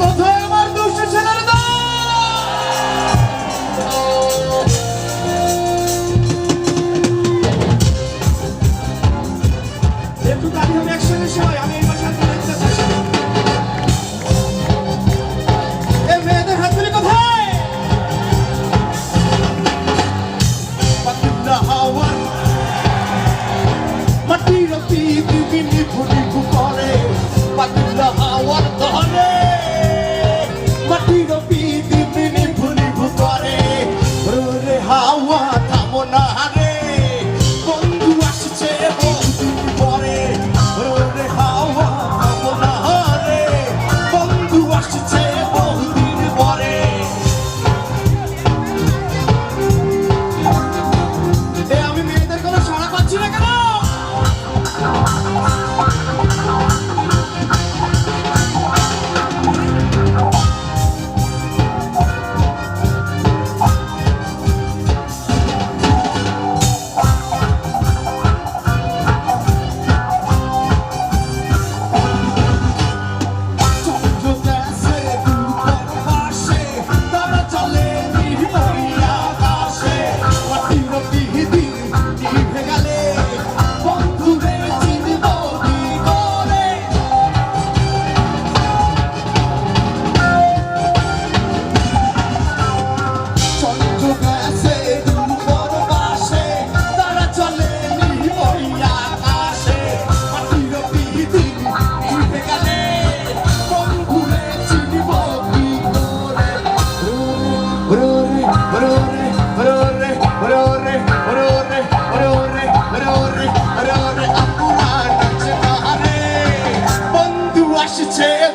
কোথায় আমার দুষ্ট ছেলের একটু গাড়ি হবে, একসঙ্গে সবাই, আমি এই বাসার মাটির পিপি নিভু নিভু করে। পাতিল হাওয়ার to tell.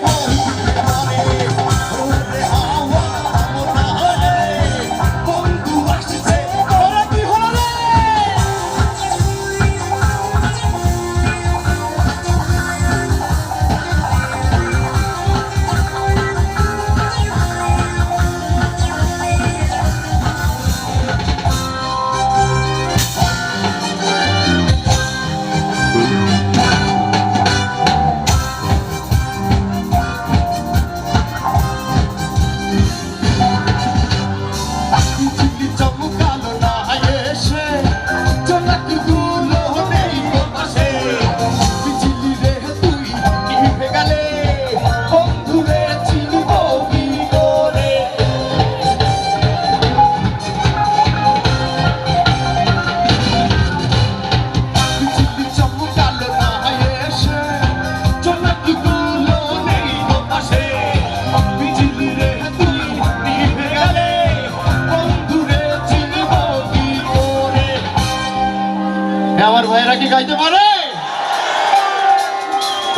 কি গাইতে পারে?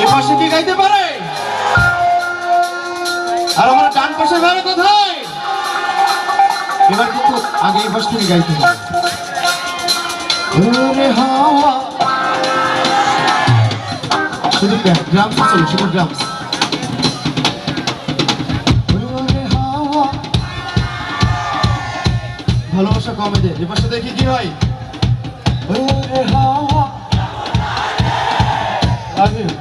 এ কি গাইতে পারে? আর আমার ডান পাশে ভাই কোথায়? এবার কিন্তু আগে এ পাশ থেকে গাইতে পারে শুধু ড্রামস চলো, শুধু ড্রামস ভালোবাসা কমে দেয় এ পাশে দেখি কি হয়? Love you.